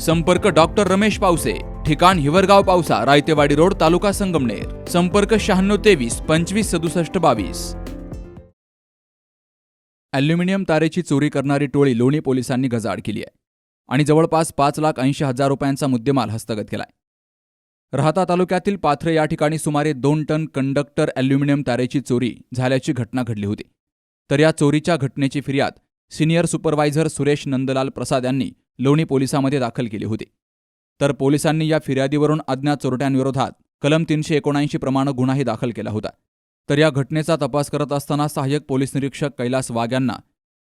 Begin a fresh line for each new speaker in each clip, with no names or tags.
संपर्क डॉक्टर रमेश पावसे ठिकाण हिवरगाव पावसा रायतेवाडी रोड तालुका संगमनेर. संपर्क शहाण्णव तेवीस पंचवीस सदुसष्ट बावीस. ॲल्युमिनियम तारेची चोरी करणारी टोळी लोणी पोलिसांनी गजाआड केली आहे आणि जवळपास पाच लाख ऐंशी हजार रुपयांचा मुद्देमाल हस्तगत केलाय. राहता तालुक्यातील पाथरे या ठिकाणी सुमारे दोन टन कंडक्टर ॲल्युमिनियम तारेची चोरी झाल्याची घटना घडली होती. तर या चोरीच्या घटनेची फिर्याद सिनियर सुपरवायझर सुरेश नंदलाल प्रसाद यांनी लोणी पोलिसामध्ये दाखल केली होती. तर पोलिसांनी या फिर्यादीवरून अज्ञात चोरट्यांविरोधात कलम तीनशे एकोणऐंशी प्रमाणे गुन्हाही दाखल केला होता. तर या घटनेचा तपास करत असताना सहाय्यक पोलीस निरीक्षक कैलास वाघ यांना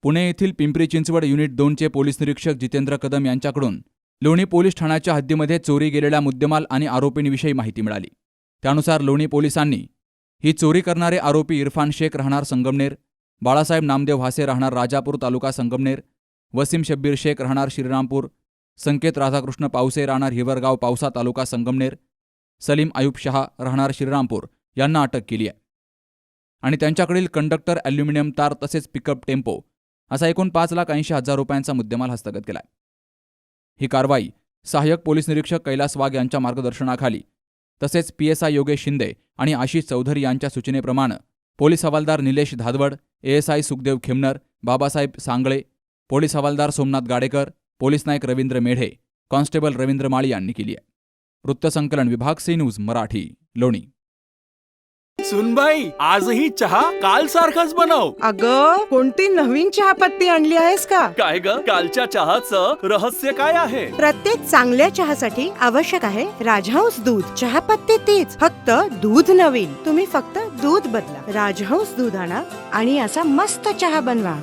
पुणे येथील पिंपरी चिंचवड युनिट दोनचे पोलीस निरीक्षक जितेंद्र कदम यांच्याकडून लोणी पोलीस ठाण्याच्या हद्दीमध्ये चोरी गेलेल्या मुद्देमाल आणि आरोपींविषयी माहिती मिळाली. त्यानुसार लोणी पोलिसांनी ही चोरी करणारे आरोपी इरफान शेख राहणार संगमनेर बाळासाहेब नामदेव हासे राहणार राजापूर तालुका संगमनेर वसीम शब्बीर शेख राहणार श्रीरामपूर संकेत राधाकृष्ण पावसे राहणार हिवरगाव पावसा तालुका संगमनेर सलीम आयुब शहा राहणार श्रीरामपूर यांना अटक केली आहे. आणि त्यांच्याकडील कंडक्टर ॲल्युमिनियम तार तसेच पिकअप टेम्पो असा एकूण पाच लाख ऐंशी हजार रुपयांचा मुद्देमाल हस्तगत केलाय. ही कारवाई सहाय्यक पोलीस निरीक्षक कैलास वाघ यांच्या मार्गदर्शनाखाली तसेच P S I Yogesh Shinde आणि आशिष चौधरी यांच्या सूचनेप्रमाणे पोलीस हवालदार निलेश धादवड एएसआय सुखदेव खेमनर बाबासाहेब सांगळे पोलीस हवालदार सोमनाथ गाडेकर पोलीस नायक रवींद्र मेढे कॉन्स्टेबल रवींद्र माळी यांनी केली आहे. वृत्तसंकलन विभाग सी न्यूज मराठी लोणी.
सुनबाई आजही चहा काल सारखाच बनव.
अग कोणती नवीन चहापत्ती आणली आहेस का?
काय ग? कालच्या चहाचं रहस्य काय आहे?
प्रत्येक चांगल्या चहासाठी आवश्यक आहे राजहंस दूध. चहापत्ती तीच फक्त दूध नवीन. तुम्ही फक्त दूध बदला. राजहंस दूध आणा आणि असा मस्त चहा बनवा.